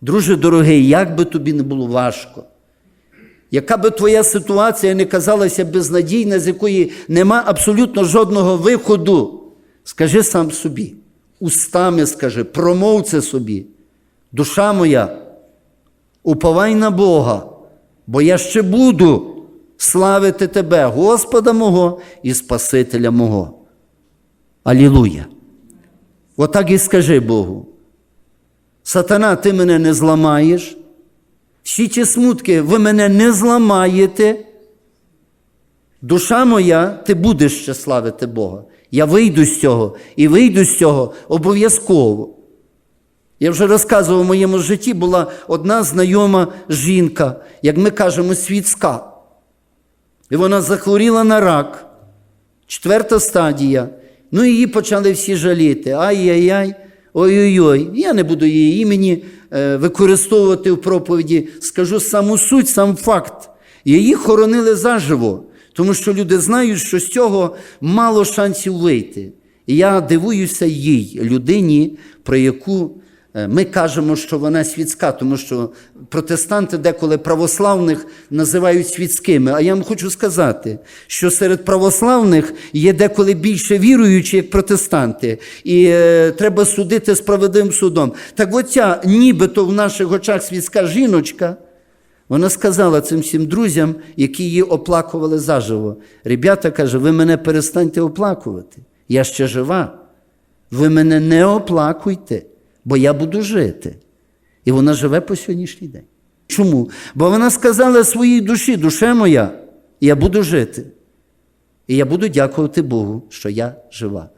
Друже дорогий, як би тобі не було важко, яка би твоя ситуація не казалася безнадійна, з якої нема абсолютно жодного виходу, скажи сам собі, устами скажи, промов це собі. Душа моя, уповай на Бога, бо я ще буду славити Тебе, Господа мого і Спасителя мого. Алілуя! Отак і скажи Богу. Сатана, ти мене не зламаєш. Всі ті смутки, ви мене не зламаєте. Душа моя, ти будеш ще славити Бога. Я вийду з цього і вийду з цього обов'язково. Я вже розказував в моєму житті, була одна знайома жінка, як ми кажемо, світська. І вона захворіла на рак, четверта стадія. Ну, її почали всі жаліти. Ай-яй-яй, ой-ой-ой. Я не буду її імені е, використовувати в проповіді. Скажу саму суть, сам факт. Її хоронили заживо, тому що люди знають, що з цього мало шансів вийти. І я дивуюся їй, людині, про яку ми кажемо, що вона світська, тому що протестанти деколи православних називають світськими. А я вам хочу сказати, що серед православних є деколи більше віруючі, як протестанти, і е, треба судити справедливим судом. Так от ця нібито в наших очах світська жіночка. Вона сказала цим всім друзям, які її оплакували заживо. Ребята каже, ви мене перестаньте оплакувати. Я ще жива. Ви мене не оплакуйте, бо я буду жити. І вона живе по сьогоднішній день. Чому? Бо вона сказала своїй душі, душе моя, я буду жити. І я буду дякувати Богу, що я жива.